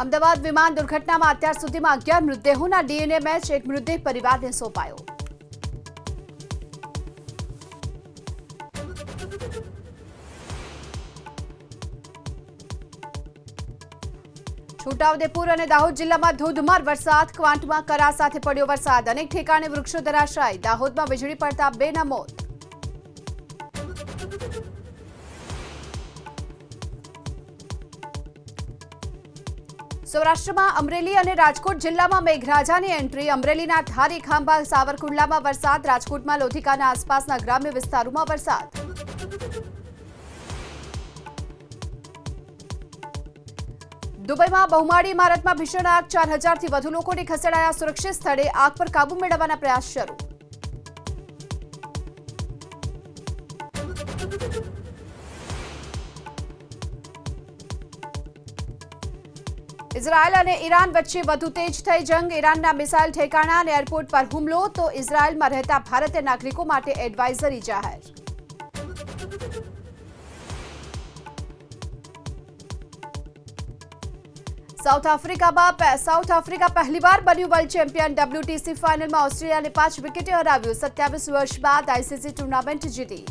અમદાવાદ વિમાન દુર્ઘટનામાં અત્યાર સુધીમાં અગિયાર મૃતદેહોના ડીએનએ મેચ એક મૃતદેહ પરિવારને સોંપાયો. છોટાઉદેપુર અને દાહોદ જિલ્લામાં ધોધમાર વરસાદ, ક્વાંટમાં કરા સાથે પડ્યો વરસાદ. અનેક ઠેકાણે વૃક્ષો ધરાશાય. દાહોદમાં વીજળી પડતા બેના મોત. સૌરાષ્ટ્રમાં અમરેલી અને રાજકોટ જિલ્લામાં મેઘરાજાની એન્ટ્રી. અમરેલીના ધારી ખાંભા સાવરકુંડલામાં વરસાદ, રાજકોટમાં લોધિકાના આસપાસના ગ્રામ્ય વિસ્તારોમાં વરસાદ. દુબઈમાં બહુમાળી ઇમારતમાં ભીષણ આગ, ચાર હજારથી વધુ લોકોને ખસેડાયા સુરક્ષિત સ્થળે આગ પર કાબુ મેળવવાના પ્રયાસ શરૂ. ઇઝરાયલ અને ઈરાન વચ્ચે વધુ તેજ થઈ જંગ ઈરાનના મિસાઇલ ઠેકાણા અને એરપોર્ટ પર હુમલો તો ઇઝરાયલમાં રહેતા ભારતીય નાગરિકો માટે એડવાઇઝરી જાહેર સાઉથ આફ્રિકામાં પે- સાઉથ આફ્રિકા પહેલીવાર બન્યું વર્લ્ડ ચેમ્પિયન ડબ્લ્યુટીસી ફાઇનલમાં ઓસ્ટ્રેલિયાને પાંચ વિકેટે હરાવ્યું સત્યાવીસ વર્ષ બાદ આઈસીસી ટુર્નામેન્ટ જીતી